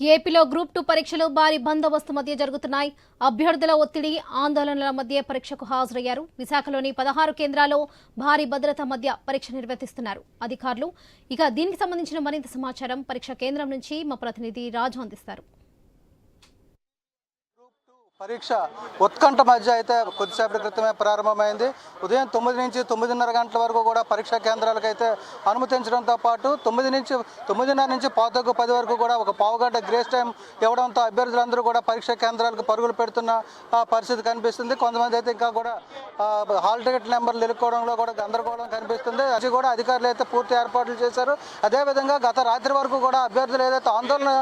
ఏపీలో group two పరీక్షలు భారీ బందోబస్తు మధ్య జరుగుతున్నాయి. అభ్యర్థుల ఒత్తిడి ఆందోళనల మధ్య పరీక్షకు హాజరయ్యారు. విశాఖలోని పదహారు కేంద్రాల్లో భారీ భద్రత మధ్య పరీక్ష నిర్వహిస్తున్నారు. అధికారులు ఇక దీనికి సంబంధించిన మరింత సమాచారం పరీక్ష కేంద్రం నుంచి మా ప్రతినిధి రాజు అందిస్తారు. పరీక్ష ఉత్కంఠ మధ్య అయితే కొద్దిసేపటి క్రితమే ప్రారంభమైంది. ఉదయం తొమ్మిది నుంచి తొమ్మిదిన్నర గంటల వరకు కూడా పరీక్షా కేంద్రాలకు అయితే అనుమతించడంతో పాటు తొమ్మిది నుంచి తొమ్మిదిన్నర నుంచి పాతకు పది వరకు కూడా ఒక పావుగంట గ్రేస్ టైం ఇవ్వడంతో అభ్యర్థులందరూ కూడా పరీక్షా కేంద్రాలకు పరుగులు పెడుతున్న పరిస్థితి కనిపిస్తుంది. కొంతమంది అయితే ఇంకా కూడా హాల్ టికెట్ నెంబర్లు ఎలుక్కోవడంలో కూడా గందరగోళం కనిపిస్తుంది. అది కూడా అధికారులు అయితే పూర్తి ఏర్పాట్లు చేశారు. అదేవిధంగా గత రాత్రి వరకు కూడా అభ్యర్థులు ఏదైతే ఆందోళన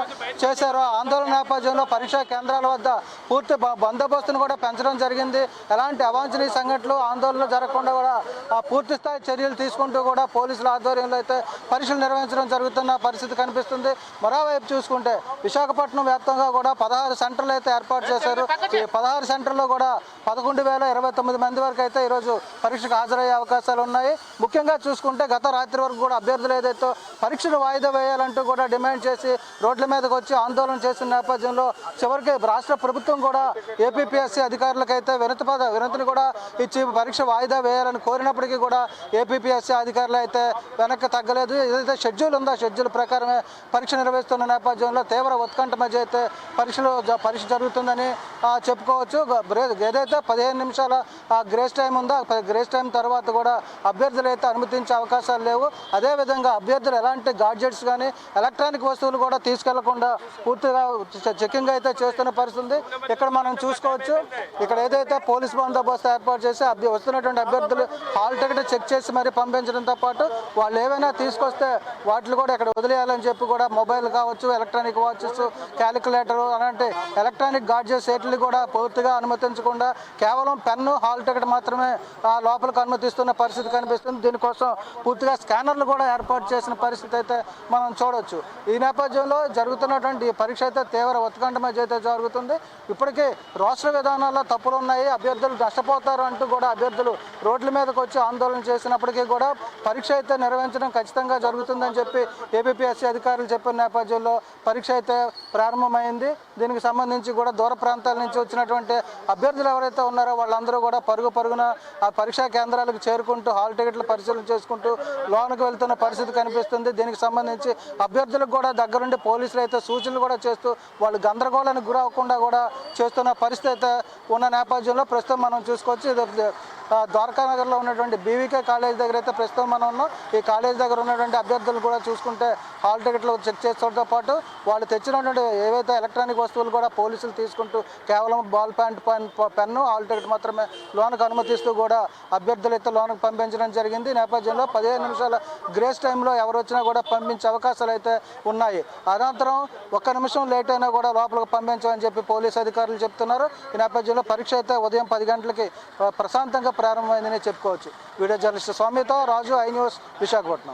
చేశారో ఆందోళన నేపథ్యంలో పరీక్షా కేంద్రాల వద్ద పూర్తి బందోబస్తును కూడా పెంచడం జరిగింది. ఎలాంటి అవాంఛనీయ సంఘటనలు ఆందోళనలు జరగకుండా కూడా ఆ పూర్తి స్థాయి చర్యలు తీసుకుంటూ కూడా పోలీసుల ఆధ్వర్యంలో అయితే పరీక్షలు నిర్వహించడం జరుగుతున్న పరిస్థితి కనిపిస్తుంది. మరోవైపు చూసుకుంటే విశాఖపట్నం వ్యాప్తంగా కూడా పదహారు సెంటర్లు అయితే ఏర్పాటు చేశారు. ఈ పదహారు సెంటర్లో కూడా పదకొండు వేల ఇరవై తొమ్మిది మంది వరకు అయితే ఈరోజు పరీక్షకు హాజరయ్యే అవకాశాలు ఉన్నాయి. ముఖ్యంగా చూసుకుంటే గత రాత్రి వరకు కూడా అభ్యర్థులు ఏదైతే పరీక్షలు వాయిదా వేయాలంటూ కూడా డిమాండ్ చేసి రోడ్ల మీదకి వచ్చి ఆందోళన చేసిన నేపథ్యంలో చివరికి రాష్ట్ర ప్రభుత్వం కూడా ఏపీపీఎస్సీ అధికారులకైతే వినతి పద వినతిని కూడా ఇచ్చి పరీక్ష వాయిదా వేయాలని కోరినప్పటికీ కూడా ఏపీపీఎస్సీ అధికారులు అయితే వెనక్కి తగ్గలేదు. ఏదైతే షెడ్యూల్ ఉందో షెడ్యూల్ ప్రకారమే పరీక్ష నిర్వహిస్తున్న నేపథ్యంలో తీవ్ర ఉత్కంఠ మధ్య అయితే పరీక్షలు పరీక్ష జరుగుతుందని చెప్పుకోవచ్చు. ఏదైతే పదిహేను నిమిషాల గ్రేస్ టైం ఉందో గ్రేస్ టైం తర్వాత కూడా అభ్యర్థులు అయితే అనుమతించే అవకాశాలు లేవు. అదేవిధంగా అభ్యర్థులు ఎలాంటి గాడ్జెట్స్ కానీ ఎలక్ట్రానిక్ వస్తువులు కూడా తీసుకెళ్ళకుండా పూర్తిగా చెకింగ్ అయితే చేస్తున్న పరిస్థితి ఇక్కడ మనం మనం చూసుకోవచ్చు. ఇక్కడ ఏదైతే పోలీస్ బందోబస్తు ఏర్పాటు చేసి అభ్య వస్తున్నటువంటి అభ్యర్థులు హాల్ టికెట్ చెక్ చేసి మరి పంపించడంతో పాటు వాళ్ళు ఏవైనా తీసుకొస్తే వాటిని కూడా ఇక్కడ వదిలేయాలని చెప్పి కూడా మొబైల్ కావచ్చు ఎలక్ట్రానిక్ వాచెస్ క్యాలిక్యులేటర్ అలాంటి ఎలక్ట్రానిక్ గాడ్జెస్ ఏటిని కూడా పూర్తిగా అనుమతించకుండా కేవలం పెన్ను హాల్ టికెట్ మాత్రమే లోపలికి అనుమతిస్తున్న పరిస్థితి కనిపిస్తుంది. దీనికోసం పూర్తిగా స్కానర్లు కూడా ఏర్పాటు చేసిన పరిస్థితి అయితే మనం చూడవచ్చు ఈ నేపథ్యంలో జరుగుతున్నటువంటి పరీక్ష అయితే తీవ్ర ఉత్కంఠ మధ్య అయితే జరుగుతుంది. ఇప్పటికే రాష్ట్ర విధానాల్లో తప్పులు ఉన్నాయి అభ్యర్థులు నష్టపోతారు అంటూ కూడా అభ్యర్థులు రోడ్ల మీదకి వచ్చి ఆందోళన చేసినప్పటికీ కూడా పరీక్ష అయితే నిర్వహించడం ఖచ్చితంగా జరుగుతుందని చెప్పి ఏపీఎస్సీ అధికారులు చెప్పిన నేపథ్యంలో పరీక్ష అయితే ప్రారంభమైంది. దీనికి సంబంధించి కూడా దూర ప్రాంతాల నుంచి వచ్చినటువంటి అభ్యర్థులు ఎవరైతే ఉన్నారో వాళ్ళందరూ కూడా పరుగు పరుగున ఆ పరీక్షా కేంద్రాలకు చేరుకుంటూ హాల్ టికెట్లు పరిశీలన చేసుకుంటూ లోనికి వెళ్తున్న పరిస్థితి కనిపిస్తుంది. దీనికి సంబంధించి అభ్యర్థులకు కూడా దగ్గరుండి పోలీసులు అయితే సూచనలు కూడా చేస్తూ వాళ్ళు గందరగోళానికి గురవకుండా కూడా చేస్తున్న పరిస్థితి ఉన్న నేపథ్యంలో ప్రస్తుతం మనం చూసుకోవచ్చు. ఇది ద్వారకానగర్లో ద్వారకా నగర్లో ఉన్నటువంటి బీవీకే కాలేజ్ దగ్గర అయితే ప్రస్తుతం మనం ఉన్నాం. ఈ కాలేజ్ దగ్గర ఉన్నటువంటి అభ్యర్థులు కూడా చూసుకుంటే హాల్ టికెట్లు చెక్ చేసుకోవడంతో పాటు వాళ్ళు తెచ్చినటువంటి ఏవైతే ఎలక్ట్రానిక్ వస్తువులు కూడా పోలీసులు తీసుకుంటూ కేవలం ball point pen pen hall ticket మాత్రమే లోనకు అనుమతిస్తూ కూడా అభ్యర్థులు అయితే లోనకు పంపించడం జరిగింది. ఈ నేపథ్యంలో పదిహేను నిమిషాల గ్రేస్ టైంలో ఎవరు వచ్చినా కూడా పంపించే అవకాశాలు అయితే ఉన్నాయి. అనంతరం ఒక్క నిమిషం లేట్ అయినా కూడా లోపలికి పంపించమని చెప్పి పోలీసు అధికారులు చెప్తున్నారు. ఈ నేపథ్యంలో పరీక్ష అయితే ఉదయం పది గంటలకి ప్రశాంతంగా ప్రారంభమైందని చెప్పుకోవచ్చు. వీడియో జర్నలిస్ట్ స్వామితో రాజు ఐ న్యూస్ విశాఖపట్నం.